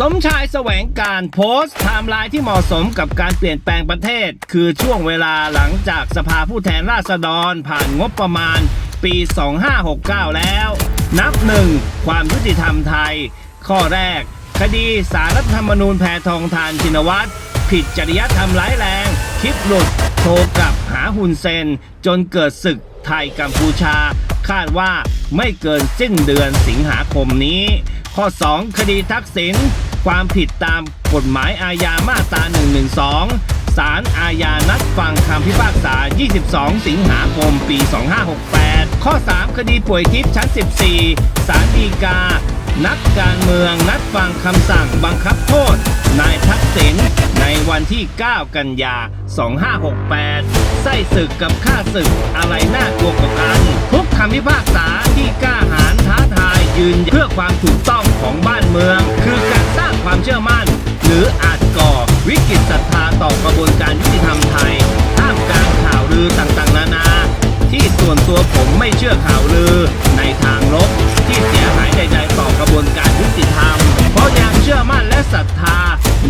สมชายแสวงการโพสต์ไทม์ไลน์ที่เหมาะสมกับการเปลี่ยนแปลงประเทศ คือช่วงเวลาหลังจากสภาผู้แทนราษฎรผ่านงบประมาณ ปี 2569 แล้ว นับหนึ่งความยุติธรรมไทย ข้อแรก คดีสารรัฐธรรมนูญแพทองทานชินวัตรผิดจริยธรรมร้ายแรง คลิปหลุดโทรกลับหาฮุนเซน จนเกิดศึกไทยกัมพูชา คาดว่าไม่เกินสิ้นเดือนสิงหาคมนี้ ข้อ 2 คดีทักษิณความผิดตามกฎหมายอาญามาตรา 112 ศาลอาญานัดฟังคำพิพากษา 22 สิงหาคม ปี 2568 ข้อ 3 คดีป่วยทิพย์ชั้น 14 ศาลฎีกา นักการเมืองนัดฟังคำสั่งบังคับโทษ นายทักษิณในวันที่ 9 กันยา 2568 ไส้ศึกกับข้าศึกอะไรน่ากลัวกว่ากัน ทุกคำพิพากษาที่กล้าหาญท้าทาย ยืนเพื่อความถูกต้องของบ้านเมือง คือการสร้างความเชื่อมั่น หรืออาจก่อวิกฤตศรัทธาต่อกระบวนการยุติธรรมไทยท่ามกลางข่าวลือต่างๆ นานา ที่ส่วนตัวผมไม่เชื่อข่าวลือในทางลบที่เสียหายใดๆต่อกระบวนการยุติธรรม เพราะยังเชื่อมั่นและศรัทธา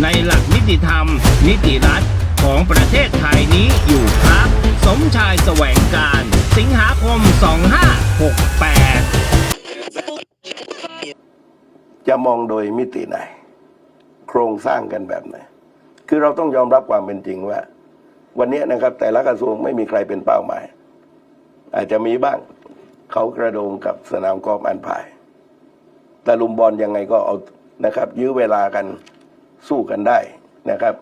ในหลักนิติธรรม นิติรัฐของประเทศไทยนี้อยู่ครับ สมชายแสวงการ สิงหาคม 2568 จะมองโดยมิติไหน โครงสร้างกันแบบไหน คือเราต้องยอมรับความเป็นจริงว่า วันนี้นะครับ แต่ละกระทรวงไม่มีใครเป็นเป้าหมาย อาจจะมีบ้าง เขากระโดงกับสนามกอล์ฟอันพายแต่ลุมบอลยังไงก็เอานะครับ ยื้อเวลากันสู้กันได้นะครับ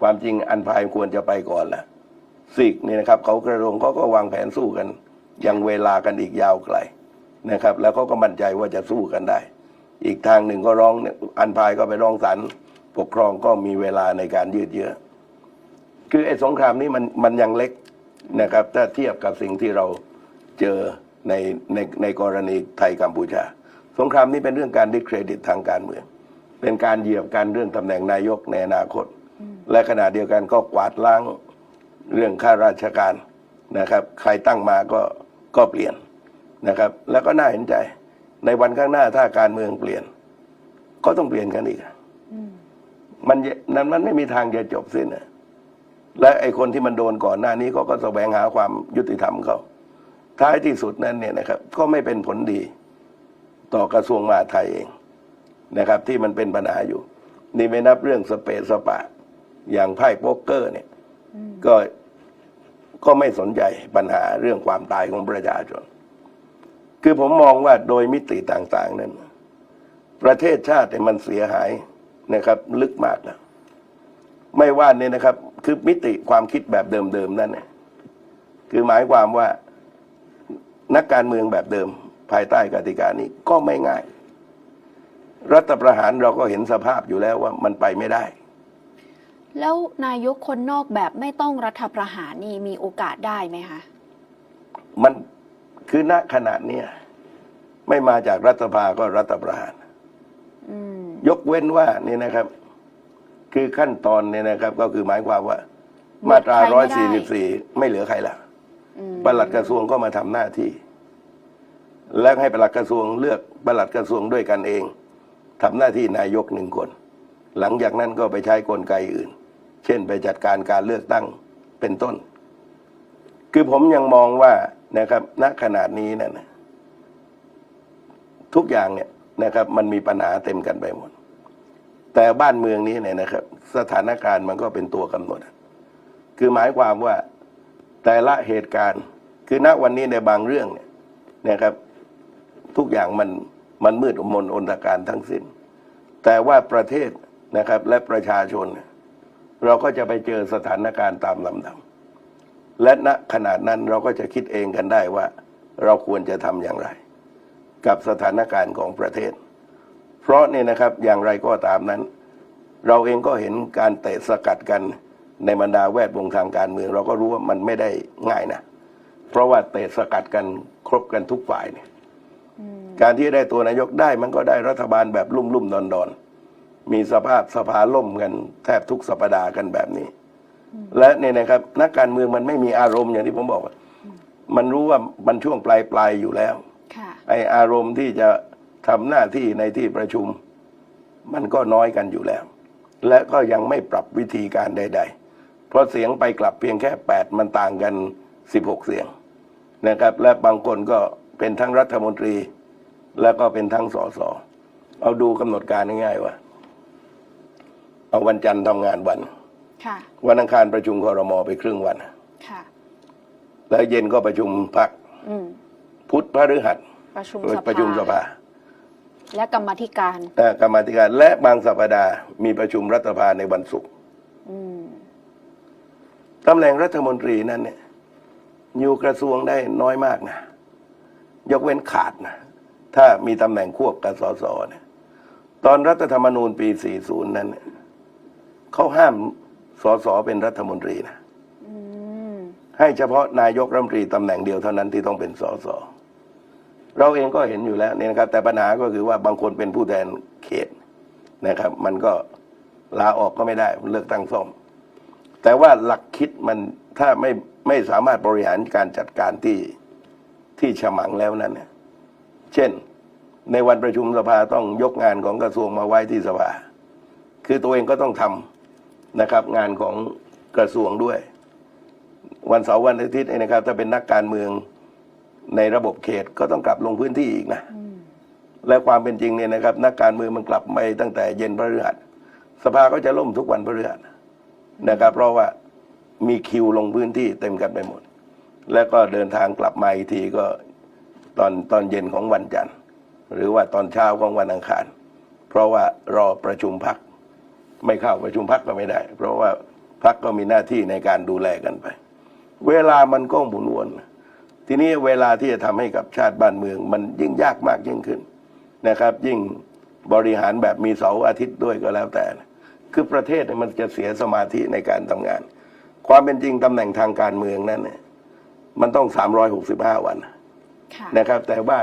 ความจริงอันพายควรจะไปก่อนแหละสิกนี่นะครับ เขากระโดงเขาก็วางแผนสู้กันยังเวลากันอีกยาวไกลนะครับ แล้วเขาก็มั่นใจว่าจะสู้กันได้ อีกทางหนึ่งก็ร้องอันพายก็ไปร้องศาลปกครองก็มีเวลาในการยืดเยื้อคือไอ้สงครามนี้มันมันยังเล็กนะครับ ถ้าเทียบกับสิ่งที่เราเจอในในในกรณีไทยกัมพูชา สงครามนี้เป็นเรื่องการดิสเครดิตทางการเมือง เป็นการเหยียบการเรื่องตำแหน่งนายกในอนาคต และขณะเดียวกันก็กวาดล้างเรื่องข้าราชการนะครับ ใครตั้งมาก็ก็เปลี่ยนนะครับ แล้วก็น่าเห็นใจ ในวันข้างหน้าถ้าการเมืองเปลี่ยน ก็ต้องเปลี่ยนกันอีกมันนั้นมันไม่มีทางจะจบสิ้นนะและไอ้คนที่มันโดนก่อนหน้านี้ก็ก็แสวงหาความยุติธรรมเขาท้ายที่สุดนั้นเนี่ยนะครับ ก็ไม่เป็นผลดี ต่อกระทรวงมหาดไทยเองนะครับ ที่มันเป็นปัญหาอยู่ นี่ไม่นับเรื่องสเปซสปะ อย่างไพ่โป๊กเกอร์ เนี่ย ก็ก็ไม่สนใจปัญหาเรื่องความตายของประชาชน คือผมมองว่าโดยมิติต่างๆนั้น ประเทศชาติเนี่ยมันเสียหายนะครับ ลึกมากแล้วไม่ว่าเนี่ยนะครับ คือมิติความคิดแบบเดิมๆนั่นเนี่ยคือหมายความว่านักการเมืองแบบเดิม ภายใต้กติกานี้ก็ไม่ง่าย รัฐประหารเราก็เห็นสภาพอยู่แล้วว่ามันไปไม่ได้ แล้วนายกคนนอกแบบไม่ต้องรัฐประหารนี่มีโอกาสได้ไหมคะมัน คือณขนาดเนี้ยไม่มาจากรัฐสภาก็รัฐประหารอืมยกเว้นว่านี่นะครับ คือขั้นตอนเนี่ยนะครับ ก็คือหมายความว่า มาตราใครร้อยไม่สี่ได้สิบสี่ไม่เหลือใครละอืมปลัดกระทรวงก็มาทำหน้าที่ แล้วให้ปลัดกระทรวงเลือกปลัดกระทรวงด้วยกันเองทำหน้าที่นายกหนึ่งคน หลังจากนั้นก็ไปใช้กลไกอื่น เช่นไปจัดการการเลือกตั้งเป็นต้น คือผมยังมองว่า นะครับ ณขนาดนี้นะนะทุกอย่างเนี่ยนะครับ มันมีปัญหาเต็มกันไปหมด แต่บ้านเมืองนี้เนี่ยนะครับ สถานการณ์มันก็เป็นตัวกำหนด คือหมายความว่าแต่ละเหตุการณ์ คือณวันนี้ในบางเรื่องเนี่ยนะครับ ทุกอย่างมันมันมืดมนอนตการทั้งสิ้น แต่ว่าประเทศนะครับและประชาชน เราก็จะไปเจอสถานการณ์ตามลำดับ และณขนาดนั้นเราก็จะคิดเองกันได้ว่า เราควรจะทำอย่างไร กับสถานการณ์ของประเทศ เพราะเนี่ยนะครับอย่างไรก็ตามนั้น เราเองก็เห็นการเตะสกัดกันในบรรดาแวดวงทางการเมือง เราก็รู้ว่ามันไม่ได้ง่ายนะ เพราะว่าเตะสกัดกันครบกันทุกฝ่ายเนี่ยอืมการที่ได้ตัวนายกได้มันก็ได้รัฐบาลแบบลุ่มลุ่มดอนดอนๆมีสภาพสภาล่มกันแทบทุกสัปดาห์กันแบบนี้ และเนี่ยนะครับนักการเมืองมันไม่มีอารมณ์อย่างที่ผมบอกว่ามันรู้ว่ามันช่วงปลายปลายๆอยู่แล้วค่ะไออารมณ์ที่จะทำหน้าที่ในที่ประชุม มันก็น้อยกันอยู่แล้ว และก็ยังไม่ปรับวิธีการใด ๆ เพราะเสียงไปกลับเพียงแค่ 8 มันต่างกัน 16 เสียงนะครับ และบางคนก็เป็นทั้งรัฐมนตรี แล้วก็เป็นทั้งสสเอาดูกำหนดการง่ายๆว่า เอาวันจันทร์ทำงานวัน ค่ะวันอังคารประชุมคอรมอไปครึ่งวัน ค่ะ แล้วเย็นก็ประชุมพักอืมพุธพฤหัสประชุมสภาประชุมสภาและกรรมาธิการเอ่อกรรมาธิการและบางสัปดาห์มีประชุมรัฐสภาในวันศุกร์อืมตำแหน่งรัฐมนตรีนั้นเนี่ยอยู่กระทรวงได้น้อยมากนะ ยกเว้นขาดนะ ถ้ามีตำแหน่งควบกับสสเนี่ยตอนรัฐธรรมนูญปี 40 นั้นเนี่ยเขาห้าม สสเป็นรัฐมนตรีนะอืมให้เฉพาะนายกรัฐมนตรีตำแหน่งเดียวเท่านั้นที่ต้องเป็นสสเราเองก็เห็นอยู่แล้วเนี่ยนะครับ แต่ปัญหาก็คือว่าบางคนเป็นผู้แทนเขตนะครับ มันก็ลาออกก็ไม่ได้เลือกตั้งซ่อมแต่ว่าหลักคิดมันถ้าไม่ไม่สามารถบริหารการจัดการที่ที่ฉมังแล้วนั้นเนี่ยเช่น ในวันประชุมสภาต้องยกงานของกระทรวงมาไว้ที่สภา คือตัวเองก็ต้องทำ นะครับ งานของกระทรวงด้วย วันเสาร์วันอาทิตย์เนี่ยนะครับ ถ้าเป็นนักการเมืองในระบบเขตก็ต้องกลับลงพื้นที่อีกนะอืมและความเป็นจริงเนี่ยนะครับ นักการเมืองมันกลับไปตั้งแต่เย็นพฤหัสสภาก็จะล่มทุกวันพฤหัสนะครับ เพราะว่ามีคิวลงพื้นที่เต็มกันไปหมด แล้วก็เดินทางกลับมาอีกทีก็ตอนตอนเย็นของวันจันทร์ หรือว่าตอนเช้าของวันอังคาร เพราะว่ารอประชุมพัก ไม่เข้าประชุมพักก็ไม่ได้ เพราะว่าพักก็มีหน้าที่ในการดูแลกันไป เวลามันก็หมุนวน ทีนี้เวลาที่จะทำให้กับชาติบ้านเมือง มันยิ่งยากมากยิ่งขึ้นนะครับ ยิ่งบริหารแบบมีเสาร์อาทิตย์ด้วยก็แล้วแต่นะคือประเทศเนี่ยมันจะเสียสมาธิในการทำงาน ความเป็นจริงตำแหน่งทางการเมืองนั้นเนี่ยมันต้อง 365 วันค่ะนะครับ แต่ว่า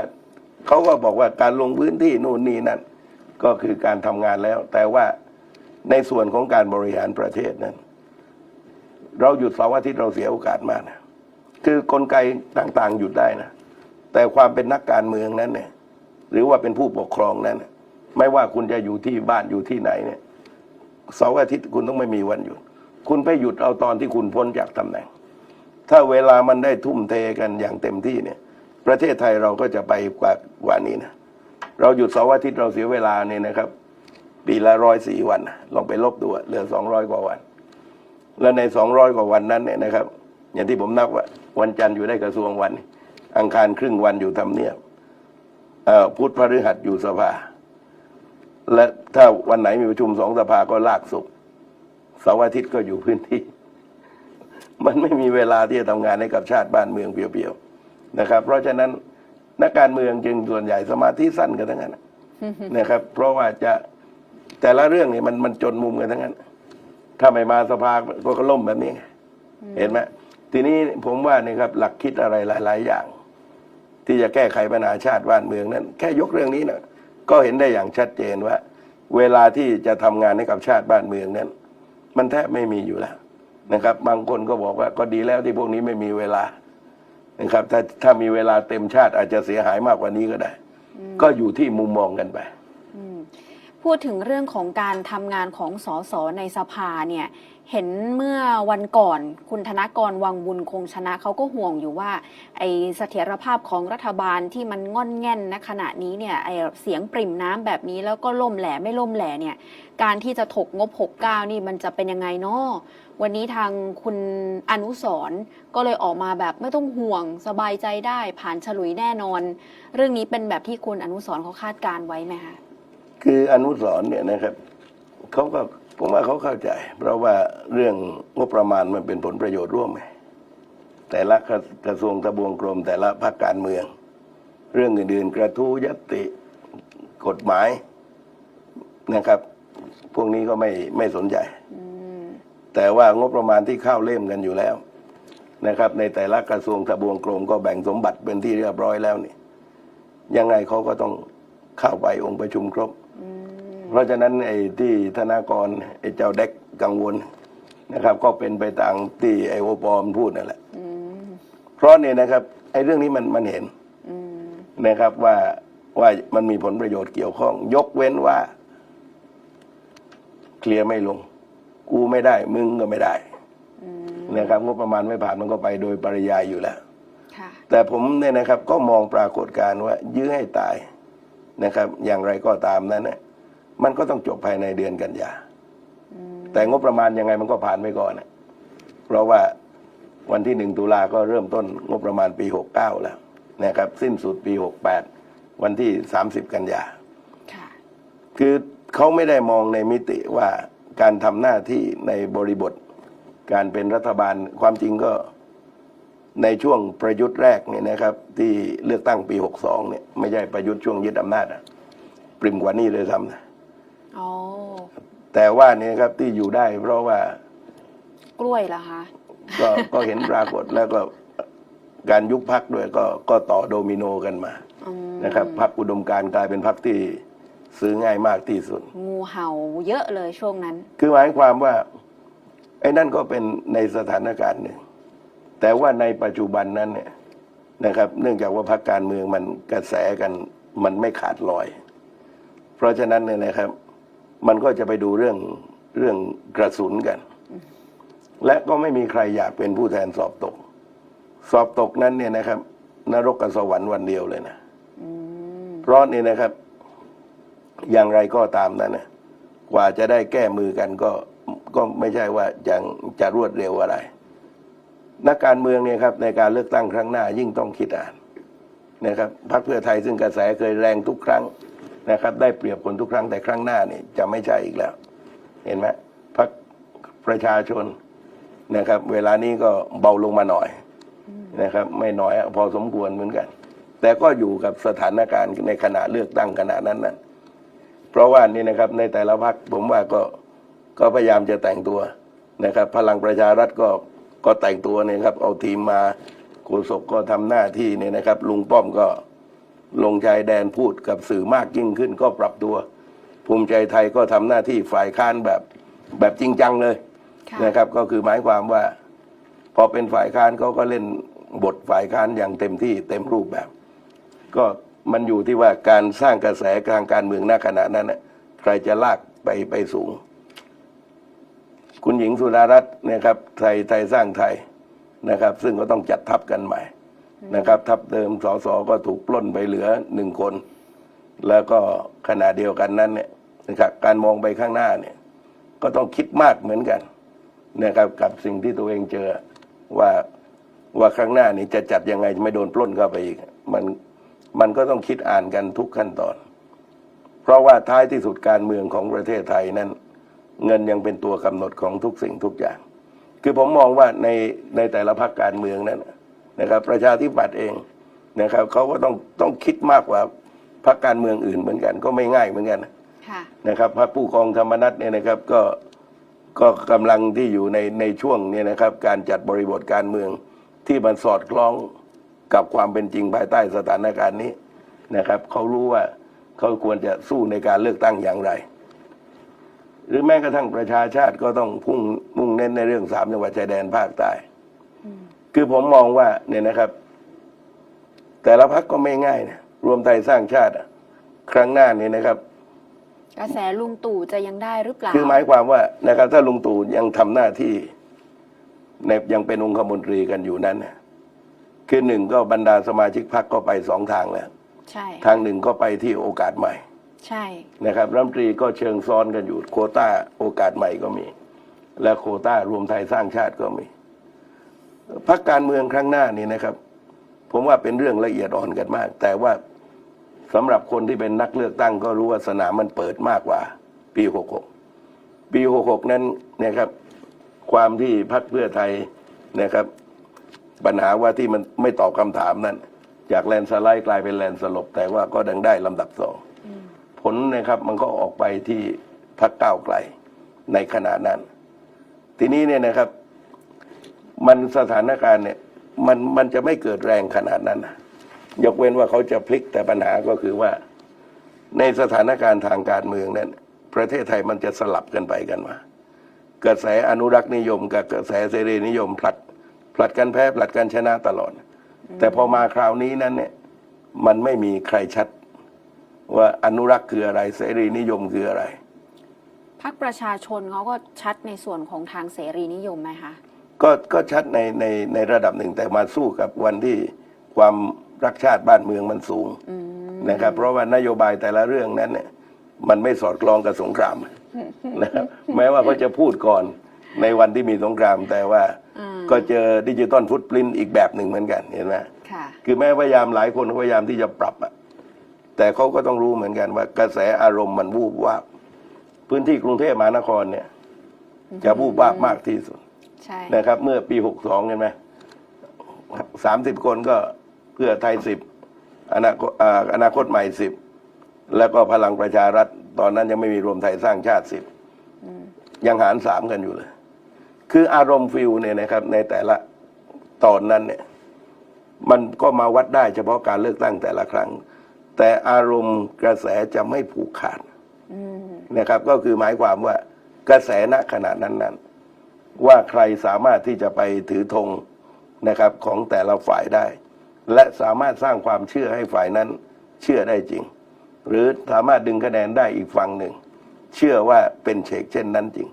เขาก็บอกว่าการลงพื้นที่นู่นนี่นั่นก็คือการทำงานแล้ว แต่ว่า ในส่วนของการบริหารประเทศนั้น เราหยุดเสาร์อาทิตย์เราเสียโอกาสมากนะคือกลไกต่างๆหยุดได้นะ แต่ความเป็นนักการเมืองนั้นเนี่ย หรือว่าเป็นผู้ปกครองนั้น ไม่ว่าคุณจะอยู่ที่บ้านอยู่ที่ไหนเนี่ยเสาร์อาทิตย์คุณต้องไม่มีวันหยุด คุณไปหยุดเอาตอนที่คุณพ้นจากตำแหน่ง ถ้าเวลามันได้ทุ่มเทกันอย่างเต็มที่เนี่ย ประเทศไทยเราก็จะไปกว่ากว่านี้นะ เราหยุดเสาร์อาทิตย์เราเสียเวลาเนี่ยนะครับ ปีละร้อยสี่วัน ลองไปลบดูเหลือสองร้อยกว่าวัน แล้วในสองร้อยกว่าวันนั้นเนี่ยนะครับ อย่างที่ผมนับว่า วันจันทร์อยู่ได้กระทรวงวัน อังคารครึ่งวันอยู่ทำเนียบอ่อพุธพฤหัสอยู่สภา และถ้าวันไหนมีประชุมสองสภาก็ลากสุกเสาร์อาทิตย์ก็อยู่พื้นที่ มันไม่มีเวลาที่จะทำงานให้กับชาติบ้านเมืองเปียวๆนะครับ เพราะฉะนั้นนักการเมืองจึงส่วนใหญ่สมาธิสั้นกันทั้งนั้นนะครับ เพราะว่าจะ แต่ละเรื่องนี่มันมันจนมุมกันทั้งนั้น ถ้าไม่มาสภาก็ล่มแบบนี้ไงเห็นไหมทีนี้ผมว่านี่ครับ หลักคิดอะไรหลาย ๆ อย่าง ที่จะแก้ไขปัญหาชาติบ้านเมืองนั้น แค่ยกเรื่องนี้นะก็เห็นได้อย่างชัดเจนว่า เวลาที่จะทำงานให้กับชาติบ้านเมืองนั้น มันแทบไม่มีอยู่แล้วนะครับ บางคนก็บอกว่าก็ดีแล้วที่พวกนี้ไม่มีเวลานะครับถ้าถ้ามีเวลาเต็มชาติอาจจะเสียหายมากกว่านี้ก็ได้ ก็อยู่ที่มุมมองกันไปอืม พูดถึงเรื่องของการทำงานของสสในสภาเนี่ยเห็นเมื่อวันก่อนคุณธนกรวังบุญคงชนะเขาก็ห่วงอยู่ว่า ไอเสถียรภาพของรัฐบาลที่มันง่อนแง่นณขณะนี้เนี่ยไอเสียงปริ่มน้ำแบบนี้แล้วก็ล่มแหล่ไม่ล่มแหล่เนี่ยการที่จะถกงบ 69 นี่มันจะเป็นยังไงเนาะวันนี้ทางคุณอนุสรก็เลยออกมาแบบไม่ต้องห่วงสบายใจได้ผ่านฉลุยแน่นอน เรื่องนี้เป็นแบบที่คุณอนุสรเขาคาดการณ์ไว้ไหมคะ คืออนุสรณ์เนี่ยนะครับเขาก็ผมว่าเขาเข้าใจ เพราะว่าเรื่องงบประมาณมันเป็นผลประโยชน์ร่วมไงแต่ละกระทรวงทบวงกรม แต่ละภาคการเมือง เรื่องอื่นๆ กระทู้ยติกฎหมายนะครับ พวกนี้ก็ไม่ไม่สนใจ แต่ว่างบประมาณที่เข้าเล่มกันอยู่แล้วนะครับ ในแต่ละกระทรวงทบวงกรมก็แบ่งสมบัติเป็นที่เรียบร้อยแล้วนี่ยังไงเขาก็ต้องเข้าไปองค์ประชุมครบ เพราะฉะนั้นไอ้ที่ธนากรไอ้เจ้าเด็กกังวลนะครับ ก็เป็นไปตามที่ไอ้โอปอมนพูดนั่นแหละอืมเพราะเนี่ยนะครับไอ้เรื่องนี้มันมันเห็นอืมนะครับว่าว่ามันมีผลประโยชน์เกี่ยวข้อง ยกเว้นว่า เคลียร์ไม่ลง กูไม่ได้ มึงก็ไม่ได้อืมนะครับงบประมาณไม่ผ่านมันก็ไปโดยปริยายอยู่แล้วค่ะแต่ผมเนี่ยนะครับ ก็มองปรากฏการณ์ว่า ยื้อให้ตายนะครับ อย่างไรก็ตามนั้นเนี่ย มันก็ต้องจบภายในเดือนกันยาอืมแต่งบประมาณยังไงมันก็ผ่านไปก่อนนะเพราะว่าวันที่หนึ่งตุลาก็เริ่มต้นงบประมาณปีหกเก้าแล้วนะครับ สิ้นสุดปีหกแปดวันที่สามสิบกันยาค่ะคือเขาไม่ได้มองในมิติว่าการทำหน้าที่ในบริบท การเป็นรัฐบาลความจริงก็ในช่วงประยุทธ์แรกเนี่ยนะครับ ที่เลือกตั้งปี 62 เนี่ยไม่ใช่ประยุทธ์ช่วงยึดอำนาจอะปริมกว่านี้เลยซ้ำนะ อ๋อ แต่ว่าเนี่ยครับที่อยู่ได้ เพราะว่ากล้วยเหรอคะ ก็ก็เห็นปรากฏแล้วก็การยุบพักด้วยก็ก็ต่อโดมิโนกันมาอืมนะครับพักอุดมการณ์กลายเป็นพักที่ซื้อง่ายมากที่สุด งูเห่าเยอะเลยช่วงนั้น คือหมายความว่า ไอ้นั่นก็เป็นในสถานการณ์หนึ่ง แต่ว่าในปัจจุบันนั้นเนี่ยนะครับ เนื่องจากว่าพรรคการเมืองมันกระแสกันมันไม่ขาดลอย เพราะฉะนั้นเนี่ยนะครับ มันก็จะไปดูเรื่องเรื่องกระสุนกัน และก็ไม่มีใครอยากเป็นผู้แทนสอบตก สอบตกนั้นเนี่ยนะครับ นรกกับสวรรค์วันเดียวเลยนะอืมเพราะนี่นะครับ อย่างไรก็ตามนั้นนะกว่าจะได้แก้มือกันก็ก็ไม่ใช่ว่าจะจะรวดเร็วอะไร นักการเมืองเนี่ยครับ ในการเลือกตั้งครั้งหน้ายิ่งต้องคิดอ่านนะครับพรรคเพื่อไทยซึ่งกระแสเคยแรงทุกครั้ง นะครับ ได้เปรียบคนทุกครั้งแต่ครั้งหน้าเนี่ยจะไม่ใช่อีกแล้ว เห็นไหมพรรคประชาชนนะครับ เวลานี้ก็เบาลงมาหน่อยนะครับ ไม่น้อยพอสมควรเหมือนกัน แต่ก็อยู่กับสถานการณ์ในขณะเลือกตั้งขณะนั้นนั้นเพราะว่านี่นะครับในแต่ละพรรคผมว่าก็ก็พยายามจะแต่งตัวนะครับ พลังประชารัฐก็ก็แต่งตัวเนี่ยครับ เอาทีมมาโฆษกก็ทำหน้าที่เนี่ยนะครับ ลุงป้อมก็ ลงชายแดนพูดกับสื่อมากยิ่งขึ้นก็ปรับตัว ภูมิใจไทยก็ทำหน้าที่ฝ่ายค้านแบบแบบจริงจังเลยค่ะนะครับ ก็คือหมายความว่า พอเป็นฝ่ายค้านเขาก็เล่นบทฝ่ายค้านอย่างเต็มที่เต็มรูปแบบ ก็มันอยู่ที่ว่าการสร้างกระแสทางการเมืองณขณะนั้นน่ะใครจะลากไปไปสูง คุณหญิงสุดารัตน์นะครับไทยไทยสร้างไทยนะครับ ซึ่งก็ต้องจัดทัพกันใหม่ นะครับ ทัพเดิมสสก็ถูกปล้นไปเหลือหนึ่งคน แล้วก็ขณะเดียวกันนั้นเนี่ยนะครับการมองไปข้างหน้าเนี่ย ก็ต้องคิดมากเหมือนกันนะครับกับสิ่งที่ตัวเองเจอว่าว่าครั้งหน้านี่จะจัดยังไงจะไม่โดนปล้นเข้าไปอีก มันมันก็ต้องคิดอ่านกันทุกขั้นตอน เพราะว่าท้ายที่สุดการเมืองของประเทศไทยนั้น เงินยังเป็นตัวกำหนดของทุกสิ่งทุกอย่าง คือผมมองว่าในในแต่ละพรรคการเมืองนั้น นะครับ ประชาธิปัตย์เองนะครับเขาก็ต้องต้องคิดมากกว่าพรรคการเมืองอื่นเหมือนกัน ก็ไม่ง่ายเหมือนกันค่ะนะครับ พรรคผู้กองธรรมนัฐเนี่ยนะครับก็ก็กำลังที่อยู่ในในช่วงเนี่ยนะครับ การจัดบริบทการเมืองที่มันสอดคล้องกับความเป็นจริงภายใต้สถานการณ์นี้นะครับเขารู้ว่าเขาควรจะสู้ในการเลือกตั้งอย่างไร หรือแม้กระทั่งประชาชาติก็ต้องพุ่งมุ่งเน้นในเรื่องสามจังหวัดชายแดนภาคใต้ คือผมมองว่าเนี่ยนะครับ แต่ละพักก็ไม่ง่ายนะรวมไทยสร้างชาติอะครั้งหน้านี้นะครับ กระแสลุงตู่จะยังได้หรือเปล่า คือหมายความว่านะครับ ถ้าลุงตู่ยังทำหน้าที่ในยังเป็นองคมนตรีกันอยู่นั้นน่ะคือหนึ่งก็บรรดาสมาชิกพรรคก็ไปสองทางแล้วใช่ทางหนึ่งก็ไปที่โอกาสใหม่ ใช่นะครับรัฐมนตรีก็เชิงซ้อนกันอยู่โควต้าโอกาสใหม่ก็มี และโควต้ารวมไทยสร้างชาติก็มี พรรคการเมืองครั้งหน้านี่นะครับ ผมว่าเป็นเรื่องละเอียดอ่อนกันมาก แต่ว่าสำหรับคนที่เป็นนักเลือกตั้งก็รู้ว่าสนามมันเปิดมากกว่า ปี 66 ปี 66 นั้นนะครับ ความที่พรรคเพื่อไทยนะครับ ปัญหาว่าที่มันไม่ตอบคำถามนั้น จากแลนด์สไลด์กลายเป็นแลนสลบ แต่ว่าก็ดังได้ลำดับสองผลนะครับมันก็ออกไปที่พักก้าวไกลในขณะนั้น ทีนี้เนี่ยนะครับ มันสถานการณ์เนี่ยมันมันจะไม่เกิดแรงขนาดนั้นนะยกเว้นว่าเขาจะพลิกแต่ปัญหาก็คือว่า ในสถานการณ์ทางการเมืองนั้น ประเทศไทยมันจะสลับกันไปกันมากระแสอนุรักษ์นิยม กับกระแสเสรีนิยมผลัดผลัดกันแพ้ผลัดกันชนะตลอด แต่พอมาคราวนี้นั้นเนี่ยมันไม่มีใครชัด ว่าอนุรักษ์คืออะไร เสรีนิยมคืออะไรพักประชาชนเขาก็ชัดในส่วนของทางเสรีนิยมไหมคะ ก็ก็ชัดในในในระดับหนึ่งแต่มาสู้กับวันที่ความรักชาติบ้านเมืองมันสูงอืมนะครับ เพราะว่านโยบายแต่ละเรื่องนั้นเนี่ยมันไม่สอดคล้องกับสงครามนะครับแม้ว่าเขาจะพูดก่อนในวันที่มีสงครามแต่ว่าอ่าก็เจอดิจิตอลฟุตปรินอีกแบบหนึ่งเหมือนกันเห็นไหมค่ะคือแม้พยายามหลายคนก็พยายามที่จะปรับอะแต่เขาก็ต้องรู้เหมือนกันว่ากระแสอารมณ์มันวูบวาบพื้นที่กรุงเทพมหานครเนี่ย จะวูบวาบมากที่สุด ใช่ นะครับ เมื่อปีหกสองเห็นไหมสามสิบคนก็เพื่อไทยสิบอนาคตอ่าอนาคตใหม่สิบแล้วก็พลังประชารัฐ ตอนนั้นยังไม่มีรวมไทยสร้างชาติสิบยังหารสามกันอยู่เลย คืออารมณ์ฟิลเนี่ยนะครับ ในแต่ละตอนนั้นเนี่ย มันก็มาวัดได้เฉพาะการเลือกตั้งแต่ละครั้ง แต่อารมณ์กระแสจะไม่ผูกขาดอืมนะครับ ก็คือหมายความว่ากระแสณขณะนั้นนั้นๆ ว่าใครสามารถที่จะไปถือธงนะครับของแต่ละฝ่ายได้ และสามารถสร้างความเชื่อให้ฝ่ายนั้นเชื่อได้จริง หรือสามารถดึงคะแนนได้อีกฝั่งหนึ่ง เชื่อว่าเป็นเชกเช่นนั้นจริง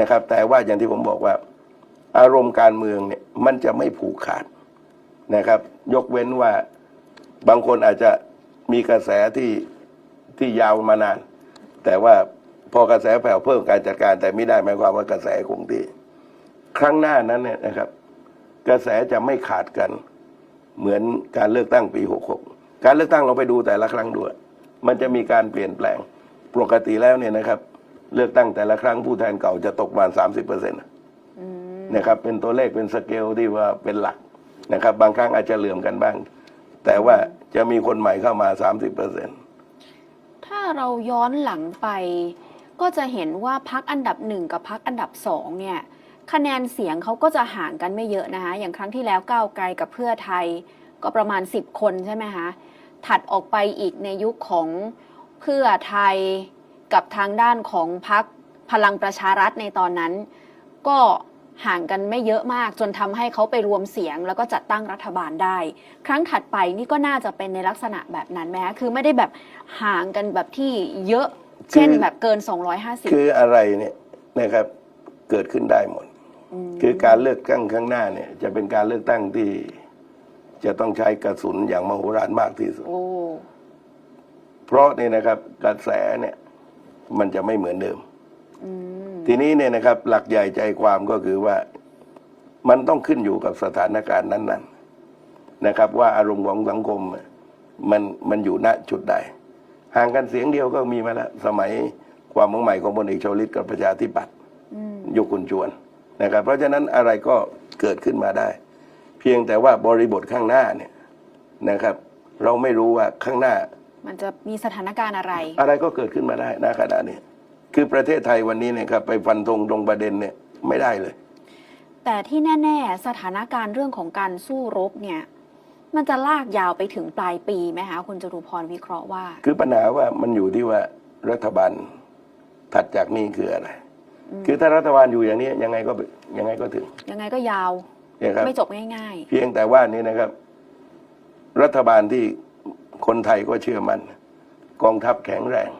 นะครับ แต่ว่าอย่างที่ผมบอกว่า อารมณ์การเมืองเนี่ยมันจะไม่ผูกขาดนะครับ ยกเว้นว่าบางคนอาจจะมีกระแสที่ที่ยาวมานาน แต่ว่าพอกระแสแผ่วเพิ่มการจัดการแต่ไม่ได้หมายความว่ากระแสคงที่ ครั้งหน้านั้นเนี่ยนะครับ กระแสจะไม่ขาดกัน เหมือนการเลือกตั้งปี 66 การเลือกตั้งเราไปดูแต่ละครั้งด้วยมันจะมีการเปลี่ยนแปลงปกติแล้วเนี่ยนะครับ เลือกตั้งแต่ละครั้งผู้แทนเก่าจะตกประมาณ30เปอร์เซ็นต์นะครับ เป็นตัวเลขเป็นสเกลที่ว่าเป็นหลักนะครับ บางครั้งอาจจะเหลื่อมกันบ้าง แต่ว่าจะมีคนใหม่เข้ามา30เปอร์เซ็นต์ถ้าเราย้อนหลังไป ก็จะเห็นว่าพักอันดับหนึ่งกับพักอันดับสองเนี่ย คะแนนเสียงเขาก็จะห่างกันไม่เยอะนะคะอย่างครั้งที่แล้วก้าวไกลกับเพื่อไทย ก็ประมาณ 10 คนใช่ไหมคะถัดออกไปอีกในยุคของเพื่อไทยกับทางด้านของพักพลังประชารัฐในตอนนั้น ก็ห่างกันไม่เยอะมากจนทำให้เขาไปรวมเสียง แล้วก็จัดตั้งรัฐบาลได้ ครั้งถัดไปนี่ก็น่าจะเป็นในลักษณะแบบนั้นไหมคะคือไม่ได้แบบห่างกันแบบที่เยอะเช่นแบบเกิน 250 คืออะไรเนี่ยนะครับเกิดขึ้นได้หมดม คือการเลือกตั้งข้างหน้าเนี่ย จะเป็นการเลือกตั้งที่จะต้องใช้กระสุนอย่างมโหฬารมากที่สุดโอ้เพราะเนี่ยนะครับกระแสเนี่ย มันจะไม่เหมือนเดิมอืมทีนี้เนี่ยนะครับ หลักใหญ่ใจความก็คือว่ามันต้องขึ้นอยู่กับสถานการณ์นั้น ๆนะครับ ว่าอารมณ์ของสังคมมันมันอยู่ณจุดใดห่างกันเสียงเดียวก็มีมาแล้วสมัยความมุ่งใหม่ของพลเอกชวลิตกับประชาธิปัตย์อืมยุคคุณจวน นะครับเพราะฉะนั้นอะไรก็เกิดขึ้นมาได้ เพียงแต่ว่าบริบทข้างหน้าเนี่ยนะครับ เราไม่รู้ว่าข้างหน้า มันจะมีสถานการณ์อะไร อะไรก็เกิดขึ้นมาได้นะขณะนี้คือประเทศไทยวันนี้เนี่ยครับไปฟันธงตรงประเด็นเนี่ยไม่ได้เลย แต่ที่แน่ ๆ สถานการณ์เรื่องของการสู้รบเนี่ยมันจะลากยาวไปถึงปลายปีไหมคะคุณจตุพรวิเคราะห์ว่า คือปัญหาว่ามันอยู่ที่ว่ารัฐบาลถัดจากนี้คืออะไร คือถ้ารัฐบาลอยู่อย่างนี้ยังไงก็ยังไงก็ถึงยังไงก็ยาวนะครับไม่จบง่ายเพียงแต่ว่านี่นะครับ รัฐบาลที่คนไทยก็เชื่อมัน่นกองทัพแข็งแรง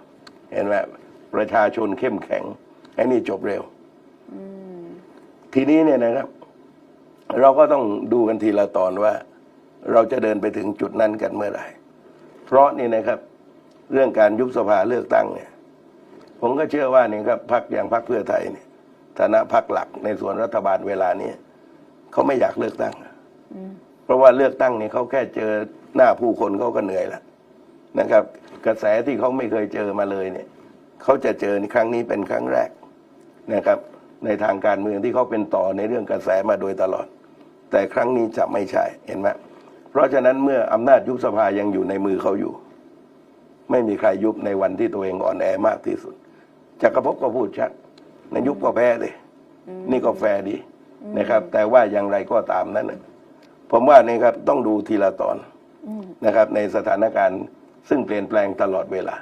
เห็นไหมประชาชนเข้มแข็งไอ้นี่จบเร็วๆอืมทีนี้เนี่ยนะครับ เราก็ต้องดูกันทีละตอนว่า เราจะเดินไปถึงจุดนั้นกันเมื่อไหร่ เพราะนี่นะครับ เรื่องการยุบสภาเลือกตั้งเนี่ย ผมก็เชื่อว่านี่ครับพักอย่างพักเพื่อไทยเนี่ยฐานะพักหลักในส่วนรัฐบาลเวลานี้เขาไม่อยากเลือกตั้งอืมเพราะว่าเลือกตั้งเนี่ยเขาแค่เจอหน้าผู้คนเขาก็เหนื่อยแล้วนะครับ กระแสที่เขาไม่เคยเจอมาเลยเนี่ยเขาจะเจอในครั้งนี้เป็นครั้งแรกนะครับ ในทางการเมืองที่เขาเป็นต่อในเรื่องกระแสมาโดยตลอด แต่ครั้งนี้จะไม่ใช่เห็นไหมเพราะฉะนั้นเมื่ออำนาจยุบสภายังอยู่ในมือเขาอยู่ ไม่มีใครยุบในวันที่ตัวเองอ่อนแอมากที่สุด จักรภพก็พูดชัดในยุบก็แพ้เลย นี่ก็แฟร์ดีนะครับ แต่ว่าอย่างไรก็ตามนั้นน่ะผมว่านี่ครับต้องดูทีละตอนอืมนะครับ ในสถานการณ์ซึ่งเปลี่ยนแปลงตลอดเวลา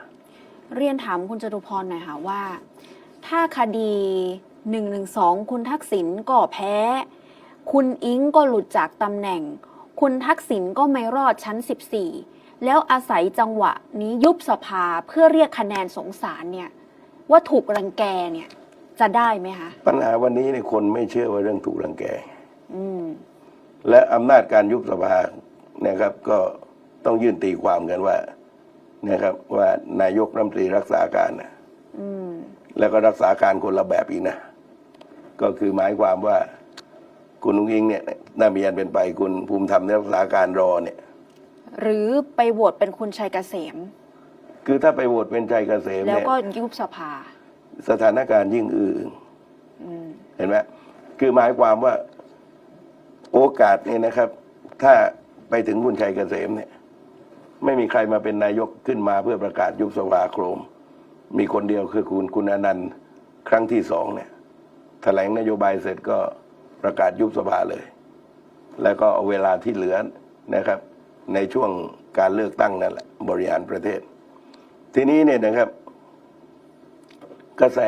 เรียนถามคุณจตุพรหน่อยค่ะว่า ถ้าคดี1นึคุณทักษิณก็แพ้ คุณอิงก็หลุดจากตำแหน่ง คุณทักษิณก็ไม่รอดชั้น 14 แล้วอาศัยจังหวะนี้ยุบสภาเพื่อเรียกคะแนนสงสารเนี่ย ว่าถูกรังแกเนี่ยจะได้ไหมคะ ปัญหาวันนี้เนี่ยคนไม่เชื่อว่าเรื่องถูกรังแกอืมและอำนาจการยุบสภานะครับ ก็ต้องยื่นตีความกันว่า นะครับ ว่านายกรัฐมนตรีรักษาการนะอืมแล้วก็รักษาการคนละแบบอีกนะ ก็คือหมายความว่า คุณนุ้งอิงเนี่ยน่ามีอันเป็นไปคุณภูมิธรรมเนี่ยรักษาการรอเนี่ย หรือไปโหวตเป็นคุณชัยเกษม คือถ้าไปโหวตเป็นใจเกษมแล้วเนี่ยก็ยุบสภา สถานการณ์ยิ่งอื่นอืมเห็นไหมคือหมายความว่าโอกาสเนี่ยนะครับ ถ้าไปถึงคุณชัยเกษมเนี่ย ไม่มีใครมาเป็นนายกขึ้นมาเพื่อประกาศยุบสภาโครม มีคนเดียวคือคุณคุณอนันต์ครั้งที่สองเนี่ยแถลงนโยบายเสร็จก็ประกาศยุบสภาเลย แล้วก็เอาเวลาที่เหลือนะครับ ในช่วงการเลือกตั้งนั่นแหละบริหารประเทศ ทีนี้เนี่ยนะครับ กระแส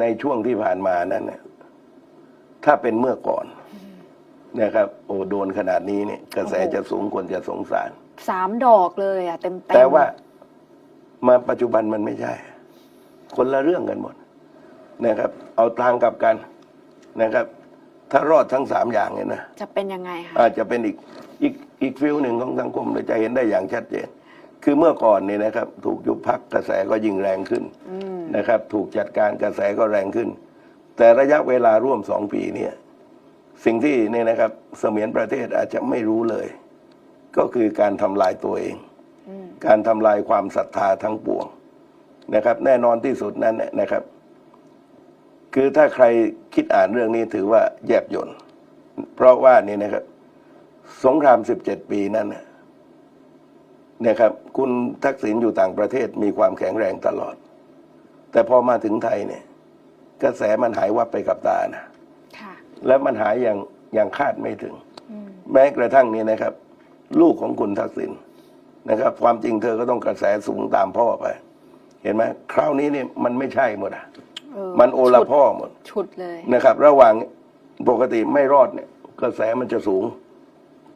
ในช่วงที่ผ่านมานั้นเนี่ยถ้าเป็นเมื่อก่อนนะครับ โอ้โดนขนาดนี้เนี่ย กระแสโอ้โหจะสูงคนจะสงสารสามดอกเลยอะเต็มเต็มแต่ว่ามาปัจจุบันมันไม่ใช่ คนละเรื่องกันหมดนะครับ เอาทางกลับกันนะครับ ถ้ารอดทั้งสามอย่างเนี่ยนะจะเป็นยังไงคะอาจจะเป็นอีกอีกอีกฟิลหนึ่งของสังคมเราจะเห็นได้อย่างชัดเจน คือเมื่อก่อนเนี่ยนะครับ ถูกยุบพักกระแสก็ยิ่งแรงขึ้นอืมนะครับ ถูกจัดการกระแสก็แรงขึ้น แต่ระยะเวลาร่วมสองปีเนี่ยสิ่งที่เนี่ยนะครับเสมียนประเทศอาจจะไม่รู้เลย ก็คือการทำลายตัวเองอืมการทำลายความศรัทธาทั้งปวงนะครับ แน่นอนที่สุดนั้นเนี่ยนะครับ คือถ้าใครคิดอ่านเรื่องนี้ถือว่าแยบยนต์เพราะว่านี่นะครับ สงคราม 17 ปีนั้น น่ะนะครับ คุณทักษิณอยู่ต่างประเทศมีความแข็งแรงตลอด แต่พอมาถึงไทยเนี่ย กระแสมันหายวับไปกับตานะค่ะและมันหายอย่างอย่างคาดไม่ถึงอืมแม้กระทั่งนี้นะครับ ลูกของคุณทักษิณนะครับ ความจริงเธอก็ต้องกระแสสูงตามพ่อไป เห็นไหมคราวนี้เนี่ยมันไม่ใช่หมดอะเออมันโอละฉุดพ่อหมดฉุดเลยนะครับ ระหว่างปกติไม่รอดเนี่ย กระแสมันจะสูง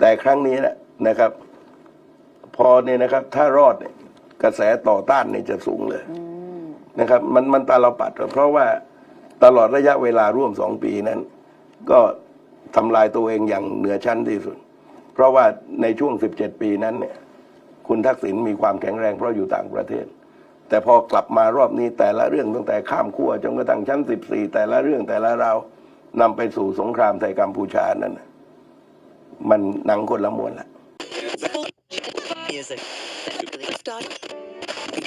แต่ครั้งนี้นะนะครับ พอเนี่ยนะครับ ถ้ารอดเนี่ยกระแสต่อต้านเนี่ยจะสูงเลยนะครับ มันมันตาลปัด เพราะว่าตลอดระยะเวลาร่วมสองปีนั้น ก็ทำลายตัวเองอย่างเหนือชั้นที่สุด เพราะว่าในช่วง 17 ปีนั้นเนี่ย คุณทักษิณมีความแข็งแรงเพราะอยู่ต่างประเทศ แต่พอกลับมารอบนี้แต่ละเรื่องตั้งแต่ข้ามขั้วจนกระทั่งชั้น 14 แต่ละเรื่องแต่ละเรานำไปสู่สงครามไทยกัมพูชานั้นมันหนังคนละม้วนละ music. Start.